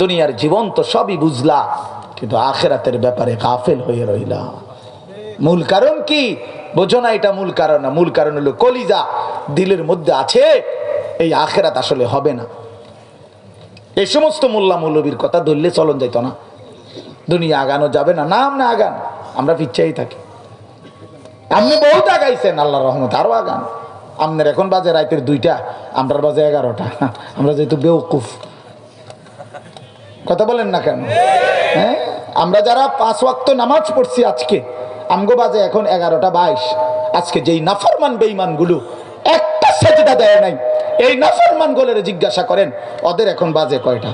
দুনিয়ার জীবন তো সবই বুঝলা, কিন্তু আখেরাতের ব্যাপারে গাফেল হয়ে রইলা। মূল কারণ কি? বোঝো না এটা মূল কারণ না। মূল কারণ হলো কলিজা দিলের মধ্যে আছে, এই আখেরাত আসলে হবে না। এই সমস্ত মোল্লা মৌলবীর কথা ধরলে চলন যাইত না। দুনিয়া আগানো যাবে না। নাম না আগান, আমরা পিচ্ছাই থাকি। আপনি বহুত আগাইছেন আল্লাহ রহমত। আরও আগান। আপনার এখন বাজে রাতের দুইটা, আমরার বাজে এগারোটা। আমরা যেহেতু বেউকুফ কথা বলেন না কেন? হ্যাঁ? আমরা যারা পাঁচ ওয়াক্ত নামাজ পড়ছি আজকে, আমগো বাজে এখন এগারোটা বাইশ। আজকে যেই নাফরমান বেইমানগুলো একটা সেজদা দেয় নাই, এই নাফরমান গোলের জিজ্ঞাসা করেন, ওদের এখন বাজে কয়টা?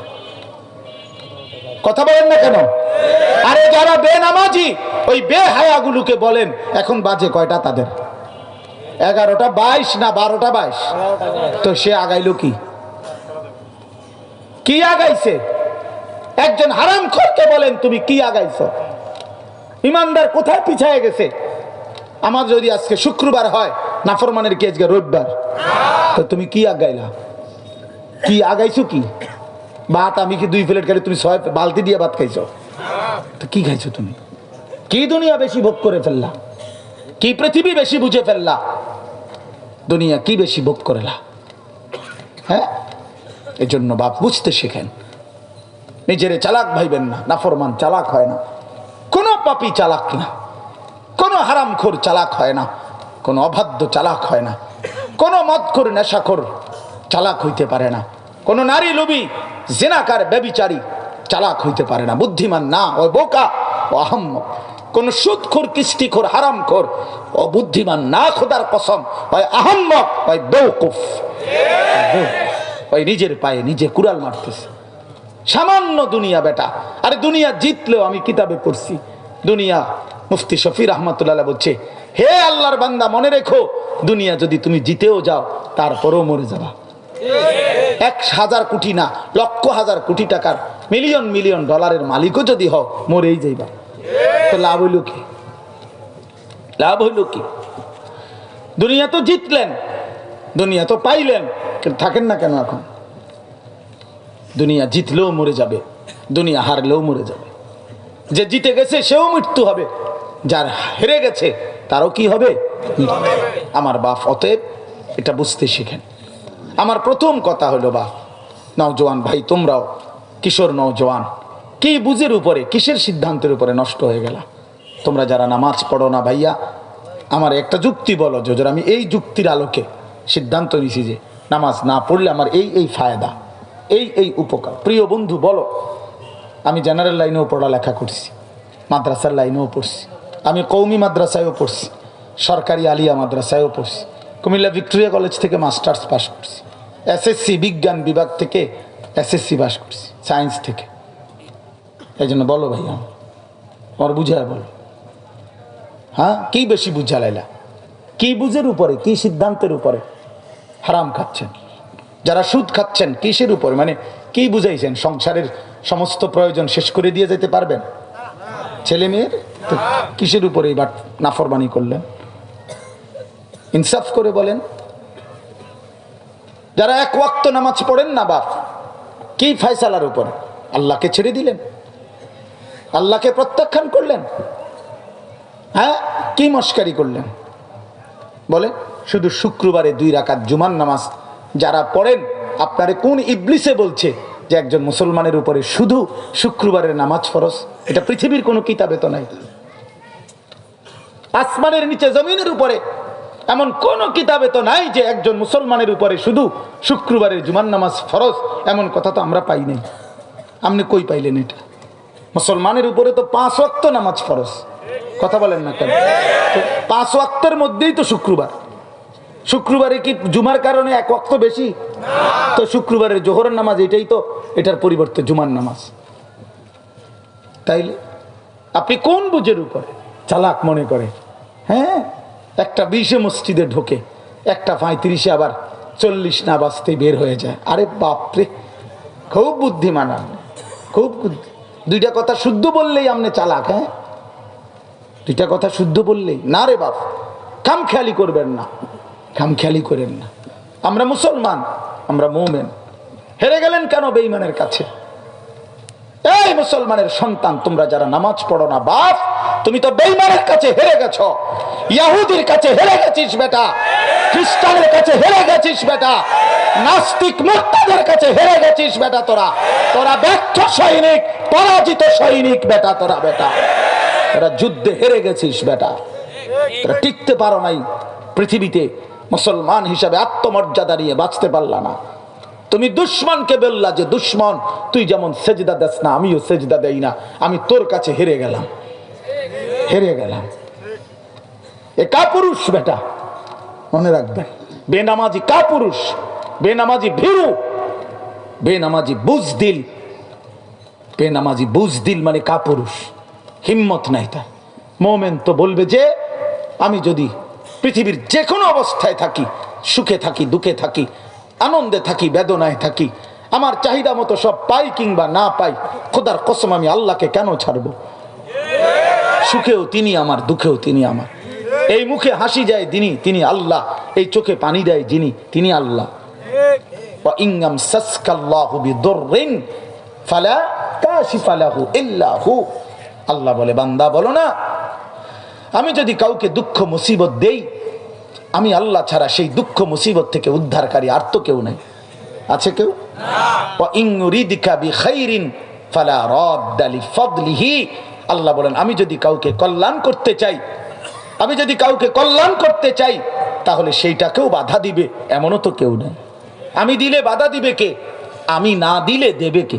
কথা বলেন না কেন? আরে যারা বেনামাজি, ওই বেহায়াগুলোকে বলেন, এখন বাজে কয়টা তাদের? এগারোটা বাইশ না বারোটা বাইশ? তো সে আগাইলো কি? কি আগাইছে? একজন হারাম খরকে বলেন, তুমি কি আগাইছ? ইমানদার কোথায় পিছায় গেছে? আমার যদি আজকে শুক্রবার হয়, নাফরমানের কি আজকে রবিবার? তো তুমি কি আগাইলা? কি আগাইছো কি? ভাত আমি কি দুই প্লেট খাই তুমি ছয় বালতি দিয়ে ভাত খাইছো? কি খাইছো তুমি? কি দুনিয়া বেশি ভোগ করে ফেললা? কি পৃথিবী বেশি বুঝে ফেললা? দুনিয়া কি বেশি ভোগ করেলা? হ্যাঁ? এই জন্য বাপ বুঝতে শেখেন। নিজেরে চালাক ভাইবেন না, নাফরমান চালাক হয় না। কোনো পাপি চালাক না। কোনো হারামখোর চালাক হয় না। কোনো অবাধ্য চালাক হয় না। কোনো মদখোর, নেশাখোর চালাক হইতে পারে না। কোনো নারী লোভী, জেনাকার, ব্যবিচারী চালাক হইতে পারে না। বুদ্ধিমান না, ও বোকা, ও আহম্মক। কোন সুদখোর, কিস্তিখোর, হারামখোর, ও বুদ্ধিমান না, খোদার কসম, ওই আহম্মক, ওই বেউকুফ নিজের পায়ে নিজে কুড়াল মারতেছে। সামান্য দুনিয়া, বেটা। আরে দুনিয়া জিতলেও আমি কিতাবে পড়ছি। দুনিয়া, মুফতি শফি রহমতুল্লাহ বলছে, হে আল্লাহর বান্দা, মনে রেখো, দুনিয়া যদি তুমি জিতেও যাও, তারপরেও মরে যাবা। এক হাজার কোটি না, লক্ষ হাজার কোটি টাকার মিলিয়ন মিলিয়ন ডলারের মালিকও যদি হও, মরেই যাইবা। তো লাভ হইল কি? লাভ হইল কি? দুনিয়া তো জিতলেন, দুনিয়া তো পাইলেন থাকেন না কেন এখন? দুনিয়া জিতলেও মরে যাবে, দুনিয়া হারলেও মরে যাবে। যে জিতে গেছে, সেও মৃত্যু হবে। যার হেরে গেছে, তারও কি হবে? আমার বাপ অতএব এটা বুঝতে শিখেন। আমার প্রথম কথা হলো বাপ নওজোয়ান ভাই, তোমরাও কিশোর নওজোয়ান, কি বুঝের উপরে, কিসের সিদ্ধান্তের উপরে নষ্ট হয়ে গেলা? তোমরা যারা নামাজ পড়ো না ভাইয়া, আমার একটা যুক্তি বলো যে আমি এই যুক্তির আলোকে সিদ্ধান্ত নিছি যে নামাজ না পড়লে আমার এই এই ফায়দা, এই এই উপকার। প্রিয় বন্ধু, বলো, আমি জেনারেল লাইনেও পড়ালেখা করছি, মাদ্রাসার লাইনেও পড়ছি, আমি কৌমি মাদ্রাসায়ও পড়ছি, সরকারি আলিয়া মাদ্রাসায়ও পড়ছি, কুমিল্লা ভিক্টোরিয়া কলেজ থেকে মাস্টার্স পাস করছি, এসএসসি বিজ্ঞান বিভাগ থেকে এসএসসি পাস করছি সায়েন্স থেকে। এই জন্য বলো ভাইয়া আমার বুঝায় বলো। হ্যাঁ? কি বেশি বুঝা লাইলা? কি বুঝের উপরে, কি সিদ্ধান্তের উপরে? হারাম খাচ্ছেন। যারা সুদ খাচ্ছেন, কিসের উপরে? মানে কি বুঝাইছেন? সংসারের সমস্ত প্রয়োজন শেষ করে দিয়ে যেতে পারবেন? ছেলে মেয়ের? তো কিসের উপরে এবার নাফরমানি করলেন? ইনসাফ করে বলেন। যারা এক ওয়াক্ত নামাজ পড়েন না বাপ কি ফায়সালার উপরে? আল্লাহকে ছেড়ে দিলেন। আল্লাহকে প্রত্যাখ্যান করলেন। হ্যাঁ? কি মস্কারি করলেন? বলে, শুধু শুক্রবারে দুই রাকাত জুমান নামাজ যারা পড়েন, আপনারে কোন ইবলিসে বলছে যে একজন মুসলমানের উপরে শুধু শুক্রবারের নামাজ ফরজ? এটা পৃথিবীর কোনো কিতাবে তো নাই। আসমানের নিচে জমিনের উপরে এমন কোন কিতাবে তো নাই যে একজন মুসলমানের উপরে শুধু শুক্রবারের জুমান নামাজ ফরজ, এমন কথা তো আমরা পাই নাই। আপনি কই পাইলেন এটা? মুসলমানের উপরে তো পাঁচ ওয়াক্ত নামাজ ফরজ। কথা বলেন না কেন? পাঁচ ওয়াক্তের মধ্যেই তো শুক্রবার। শুক্রবারে কি জুমার কারণে এক ওয়াক্ত বেশি? তো শুক্রবারের জোহরের নামাজ, এটাই তো এটার পরিবর্তে জুমার নামাজ। তাইলে আপনি কোন বুঝের উপরে? চালাক মনে করে। হ্যাঁ? একটা বিশে মসজিদে ঢোকে, একটা পঁয়ত্রিশে আবার চল্লিশ না বাজতে বের হয়ে যায়। আরে বাপরে, খুব বুদ্ধিমান আপনি, খুব দুইটা কথা শুদ্ধ বললেই আপনি চালাক হ্যাঁ? দুইটা কথা শুদ্ধ বললেই, না রে বাপ, খামখেয়ালি করবেন না, খামখেয়ালি করেন না। আমরা মুসলমান, আমরা মৌমেন। হেরে গেলেন কেন বেঈমানের কাছে? এই মুসলমানের সন্তান, তোমরা যারা নামাজ পড়ো না, বাপ, তুমি তো বেঈমানের কাছে হেরে গেছ। ইয়াহুদির কাছে হেরে গেছিস বেটা, খ্রিস্টানের কাছে হেরে গেছিস বেটা, নাস্তিক মুক্তাদের কাছে হেরে গেছিস বেটা তোরা। তোরা ব্যর্থ সৈনিক, পরাজিত সৈনিক বেটা তোরা বেটা। তোরা যুদ্ধে হেরে গেছিস বেটা। তোরা টিকতে পারো নাই পৃথিবীতে, মুসলমান হিসাবে আত্মমর্যাদা নিয়ে বাঁচতে পারলা না। তুমি দুশ্মনকে বললা যে, দুশ্মন, তুই যেমন সেজদা দেস না, আমিও সেজদা দেই না। আমি তোর কাছে হেরে গেলাম। হেরে গেলাম। এ কাপুরুষ বেটা। মনে রাখবেন বেনামাজি কাপুরুষ, বেনামাজি ভীরু, বেনামাজি বুজদিল। বেনামাজি বুজদিল মানে কাপুরুষ। হিম্মত নাই তাই মোমেন তো বলবে যে, আমি যদি পৃথিবীর যে কোনো অবস্থায় থাকি, সুখে থাকি, দুঃখে থাকি, আনন্দে থাকি, বেদনায় থাকি, আমার চাহিদা মতো সব পাই কিংবা না পাই, খোদার কসম আমি আল্লাহকে কেন ছাড়বো? সুখেও তিনি আমার, দুঃখেও তিনি আমার। এই মুখে হাসি যায় তিনি তিনি আল্লাহ। এই চোখে পানি দেয় যিনি, তিনি আল্লাহ। ইংগাম সাসকাল্লাহু বিদররিন ফালা কাশিফা লাহু ইল্লা হু। আল্লাহ বলে, বান্দা, বলো না, আমি যদি কাউকে দুঃখ, মুসিবত দেই, আমি আল্লাহ ছাড়া সেই দুঃখ, মুসিবত থেকে উদ্ধারকারী আর তো কেউ নাই। আছে কেউ? আল্লাহ বলেন, আমি যদি কাউকে কল্যাণ করতে চাই আমি যদি কাউকে কল্যাণ করতে চাই, তাহলে সেইটাকেও বাধা দিবে, এমনও তো কেউ নেই। আমি দিলে বাধা দিবে কে? আমি না দিলে দেবে কে?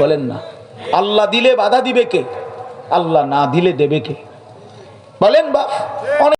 বলেন না। আল্লাহ দিলে বাধা দিবে কে? আল্লাহ না দিলে দেবে কে? বলেন বা অনেক